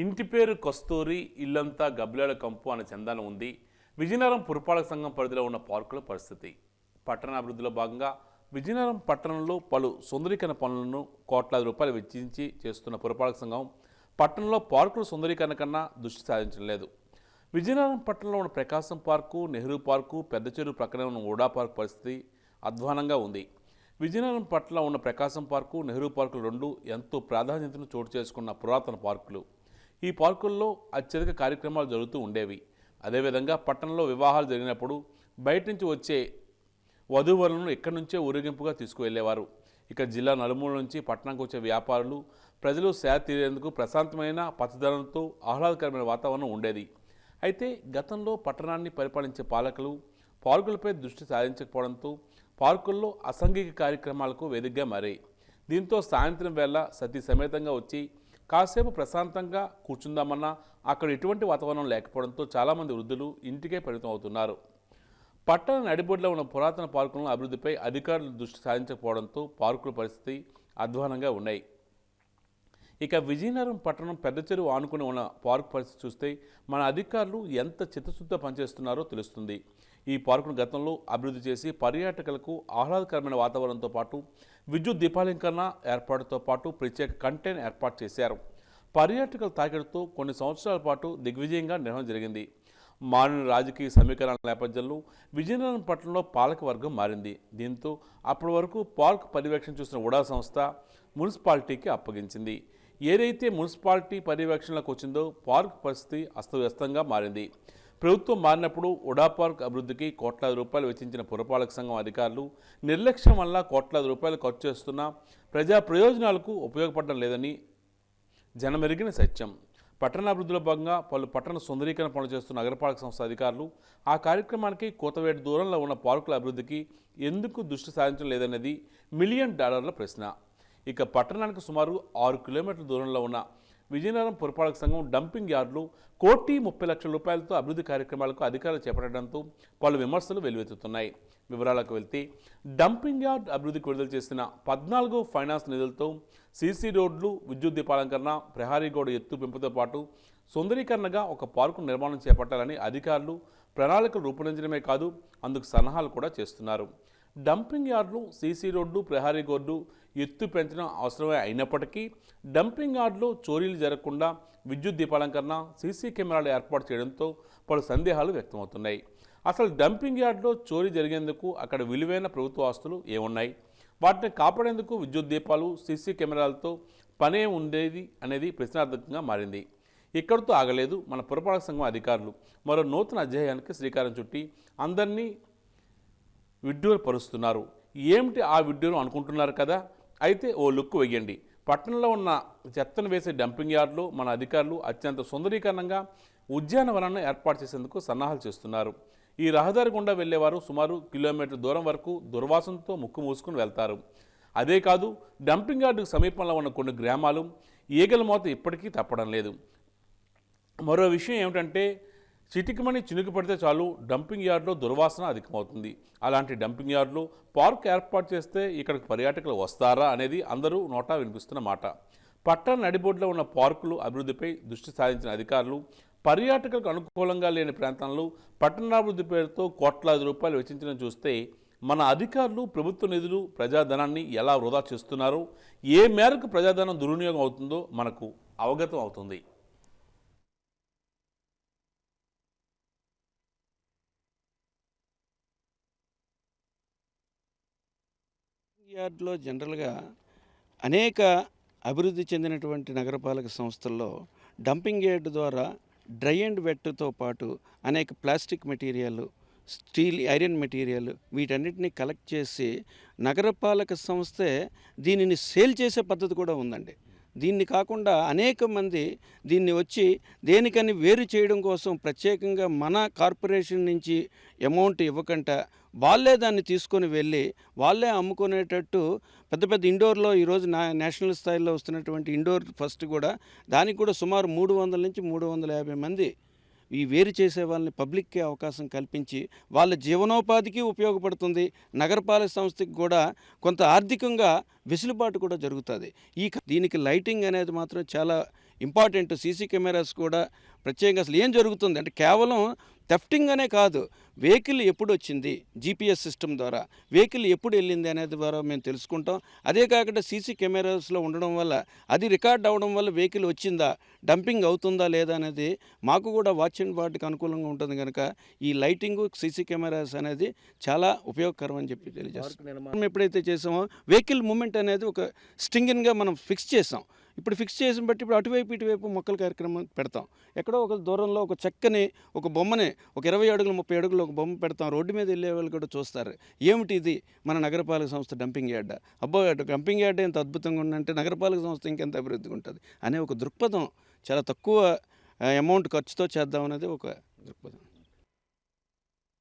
ఇంటి పేరు కస్తూరి ఇల్లంతా గబ్బిలాల కంపు అనే చందానం ఉంది. విజయనగరం పురపాలక సంఘం పరిధిలో ఉన్న పార్కుల పరిస్థితి. పట్టణాభివృద్ధిలో భాగంగా విజయనగరం పట్టణంలో పలు సుందరీకరణ పనులను కోట్లాది రూపాయలు వెచ్చించి చేస్తున్న పురపాలక సంఘం పట్టణంలో పార్కుల సుందరీకరణ కన్నా దృష్టి సాధించడం లేదు. విజయనగరం పట్టణంలో ఉన్న ప్రకాశం పార్కు నెహ్రూ పార్కు పెద్ద చెరువు ప్రక్కనే ఉన్న ఓడా పార్క్ పరిస్థితి అధ్వానంగా ఉంది. విజయనగరం పట్ల ఉన్న ప్రకాశం పార్కు నెహ్రూ పార్కులు రెండు ఎంతో ప్రాధాన్యతను చోటు చేసుకున్న పురాతన పార్కులు. ఈ పార్కుల్లో అత్యధిక కార్యక్రమాలు జరుగుతూ ఉండేవి. అదేవిధంగా పట్టణంలో వివాహాలు జరిగినప్పుడు బయట నుంచి వచ్చే వధూవరులను ఎక్కడి నుంచే ఊరేగింపుగా తీసుకువెళ్ళేవారు ఇక జిల్లా నలుమూల నుంచి పట్టణంకు వచ్చే వ్యాపారులు ప్రజలు సేద తీరేందుకు ప్రశాంతమైన పచ్చదనంతో ఆహ్లాదకరమైన వాతావరణం ఉండేది. అయితే గతంలో పట్టణాన్ని పరిపాలించే పాలకులు పార్కులపై దృష్టి సాధించకపోవడంతో పార్కుల్లో అసంఘిక కార్యక్రమాలకు వేదికగా మారాయి. దీంతో సాయంత్రం వేళ సతీ సమేతంగా వచ్చి కాసేపు ప్రశాంతంగా కూర్చుందామన్నా అక్కడ ఎటువంటి వాతావరణం లేకపోవడంతో చాలామంది వృద్ధులు ఇంటికే పరిమితం అవుతున్నారు. పట్టణ నడిబొడ్లో ఉన్న పురాతన పార్కుల అభివృద్ధిపై అధికారులు దృష్టి సాధించకపోవడంతో పార్కుల పరిస్థితి అధ్వానంగా ఉన్నాయి. ఇక విజయనగరం పట్టణం పెద్ద చెరువు ఆనుకుని ఉన్న పార్క్ పరిస్థితి చూస్తే మన అధికారులు ఎంత చిత్తశుద్ధ పనిచేస్తున్నారో తెలుస్తుంది. ఈ పార్కును గతంలో అభివృద్ధి చేసి పర్యాటకులకు ఆహ్లాదకరమైన వాతావరణంతో పాటు విద్యుత్ దీపాలంకరణ ఏర్పాటుతో పాటు ప్రత్యేక కంటైన్ ఏర్పాటు చేశారు. పర్యాటకుల తాకిడితో కొన్ని సంవత్సరాల పాటు దిగ్విజయంగా నిర్వహణ జరిగింది. మారిన రాజకీయ సమీకరణ నేపథ్యంలో విజయనగరం పట్టణంలో పాలక వర్గం మారింది. దీంతో అప్పటి వరకు పార్క్ పర్యవేక్షణ చూసిన ఉడా సంస్థ మున్సిపాలిటీకి అప్పగించింది. ఏదైతే మున్సిపాలిటీ పర్యవేక్షణలోకి వచ్చిందో పార్క్ పరిస్థితి అస్తవ్యస్తంగా మారింది. ప్రభుత్వం మారినప్పుడు ఉడా పార్క్ అభివృద్ధికి కోట్లాది రూపాయలు వెచ్చించిన పురపాలక సంఘం అధికారులు నిర్లక్ష్యం వల్ల కోట్లాది రూపాయలు ఖర్చు చేస్తున్న ప్రజా ప్రయోజనాలకు ఉపయోగపడడం లేదని జనమెరిగిన సత్యం. పట్టణాభివృద్ధిలో భాగంగా పలు పట్టణ సుందరీకరణ పనులు చేస్తున్న నగరపాలక సంస్థ అధికారులు ఆ కార్యక్రమానికి కోతవేటు దూరంలో ఉన్న పార్కుల అభివృద్ధికి ఎందుకు దృష్టి సాధించడం లేదనేది మిలియన్ డాలర్ల ప్రశ్న. ఇక పట్టణానికి సుమారు ఆరు కిలోమీటర్ల దూరంలో ఉన్న విజయనగరం పురపాలక సంఘం డంపింగ్ యార్డులు కోటి ముప్పై లక్షల రూపాయలతో అభివృద్ధి కార్యక్రమాలకు అధికారులు చేపట్టడంతో పలు విమర్శలు వెల్లువెత్తుతున్నాయి. వివరాలకు వెళ్తే డంపింగ్ యార్డ్ అభివృద్ధికి విడుదల చేసిన పద్నాలుగు ఫైనాన్స్ నిధులతో సీసీ రోడ్లు విద్యుత్ దీపాలంకరణ ప్రహారీ గోడ ఎత్తు పెంపుతో పాటు సుందరీకరణగా ఒక పార్కు నిర్మాణం చేపట్టాలని అధికారులు ప్రణాళికలు రూపొందించడమే కాదు అందుకు సలహాలు కూడా చేస్తున్నారు. డంపింగ్ యార్డులు సీసీ రోడ్డు ప్రహారీ గోర్డు ఎత్తు పెంచడం అవసరమే అయినప్పటికీ డంపింగ్ యార్డులో చోరీలు జరగకుండా విద్యుత్ దీపాలంకరణ సీసీ కెమెరాలు ఏర్పాటు చేయడంతో పలు సందేహాలు వ్యక్తమవుతున్నాయి. అసలు డంపింగ్ యార్డులో చోరీ జరిగేందుకు అక్కడ విలువైన ప్రభుత్వ ఆస్తులు ఏమున్నాయి? వాటిని కాపాడేందుకు విద్యుత్ దీపాలు సీసీ కెమెరాలతో పనే ఉండేది అనేది ప్రశ్నార్థకంగా మారింది. ఇక్కడితో ఆగలేదు మన పురపాలక సంఘం అధికారులు. మరో నూతన అధ్యాయానికి శ్రీకారం చుట్టి అందరినీ విడ్డూరపరుస్తున్నారు. ఏమిటి ఆ విడ్డూరం అనుకుంటున్నారు కదా? అయితే ఓ లుక్ వేయండి పట్టణంలో ఉన్న చెత్తను వేసే డంపింగ్ యార్డులో మన అధికారులు అత్యంత సుందరీకరణంగా ఉద్యానవనాన్ని ఏర్పాటు చేసేందుకు సన్నాహాలు చేస్తున్నారు. ఈ రహదారి గుండా వెళ్ళేవారు సుమారు కిలోమీటర్ దూరం వరకు దుర్వాసనతో ముక్కు మూసుకుని వెళ్తారు. అదే కాదు డంపింగ్ యార్డుకు సమీపంలో ఉన్న కొన్ని గ్రామాలు ఈగల మోత ఇప్పటికీ తప్పడం లేదు. మరో విషయం ఏమిటంటే చిటికమని చినుకు పడితే చాలు డంపింగ్ యార్డ్లో దుర్వాసన అధికమవుతుంది. అలాంటి డంపింగ్ యార్డ్లో పార్క్ ఏర్పాటు చేస్తే ఇక్కడికి పర్యాటకులు వస్తారా అనేది అందరూ నోటా వినిపిస్తున్న మాట. పట్టణ నడిబొడ్లో ఉన్న పార్కులు అభివృద్ధిపై దృష్టి సారించిన అధికారులు పర్యాటకులకు అనుకూలంగా లేని ప్రాంతంలో పట్టణాభివృద్ధి పేరుతో కోట్లాది రూపాయలు వెచ్చించడం చూస్తే మన అధికారులు ప్రభుత్వ నిధులు ప్రజాధనాన్ని ఎలా వృధా చేస్తున్నారో ఏ మేరకు ప్రజాధనం దుర్వినియోగం అవుతుందో మనకు అవగతం అవుతుంది. యార్డ్లో జనరల్గా అనేక అభివృద్ధి చెందినటువంటి నగరపాలక సంస్థల్లో డంపింగ్ యార్డ్ ద్వారా డ్రై అండ్ వెట్తో పాటు అనేక plastic material steel iron material వీటన్నిటిని కలెక్ట్ చేసి నగరపాలక సంస్థే దీనిని సేల్ చేసే పద్ధతి కూడా ఉందండి. దీన్ని కాకుండా అనేక మంది దీన్ని వచ్చి దేనికని వేరు చేయడం కోసం ప్రత్యేకంగా మన కార్పొరేషన్ నుంచి అమౌంట్ ఇవ్వకుండా వాళ్ళే దాన్ని తీసుకొని వెళ్ళి వాళ్ళే అమ్ముకునేటట్టు పెద్ద పెద్ద ఇండోర్లో ఈరోజు నా నేషనల్ స్థాయిలో వస్తున్నటువంటి ఇండోర్ ఫస్ట్ కూడా దానికి కూడా సుమారు మూడు వందల నుంచి మూడు వందల యాభై మంది ఈ వేరు చేసే వాళ్ళని పబ్లిక్కి అవకాశం కల్పించి వాళ్ళ జీవనోపాధికి ఉపయోగపడుతుంది. నగరపాలక సంస్థకి కూడా కొంత ఆర్థికంగా వెసులుబాటు కూడా జరుగుతుంది. ఈ క- దీనికి లైటింగ్ అనేది మాత్రం చాలా ఇంపార్టెంట్. సీసీ కెమెరాస్ కూడా ప్రత్యేకంగా అసలు ఏం జరుగుతుంది అంటే కేవలం థెఫ్టింగ్ అనే కాదు. వెహికల్ ఎప్పుడు వచ్చింది? జీపీఎస్ సిస్టమ్ ద్వారా. వెహికల్ ఎప్పుడు వెళ్ళింది అనేది ద్వారా మేము తెలుసుకుంటాం. అదే కాకుండా సీసీ కెమెరాస్లో ఉండడం వల్ల అది రికార్డ్ అవ్వడం వల్ల వెహికల్ వచ్చిందా? డంపింగ్ అవుతుందా లేదా అనేది మాకు కూడా వాచ్ అండ్ వాటికి అనుకూలంగా ఉంటుంది కనుక ఈ లైటింగ్ సీసీ కెమెరాస్ అనేది చాలా ఉపయోగకరం అని చెప్పి తెలియజేస్తాం. మనం ఎప్పుడైతే చేసామో వెహికల్ మూమెంట్ అనేది ఒక స్టింగిన్గా మనం ఫిక్స్ చేసాం. ఇప్పుడు ఫిక్స్ చేసిన బట్టి ఇప్పుడు అటువైపు ఇటువైపు మొక్కల కార్యక్రమం పెడతాం. ఎక్కడో ఒక దూరంలో ఒక చెక్కని ఒక బొమ్మని ఒక ఇరవై అడుగులు ముప్పై అడుగులు ఒక బొమ్మ పెడతాం. రోడ్డు మీద వెళ్ళే వాళ్ళు కూడా చూస్తారు. ఏమిటి ఇది? మన నగరపాలక సంస్థ డంపింగ్ యార్డ్ అబ్బో డంపింగ్ యార్డ్ ఎంత అద్భుతంగా ఉందంటే నగరపాలక సంస్థ ఇంకెంత అభివృద్ధిగా ఉంటుంది అనే ఒక దృక్పథం చాలా తక్కువ అమౌంట్ ఖర్చుతో చేద్దాం అనేది ఒక దృక్పథం.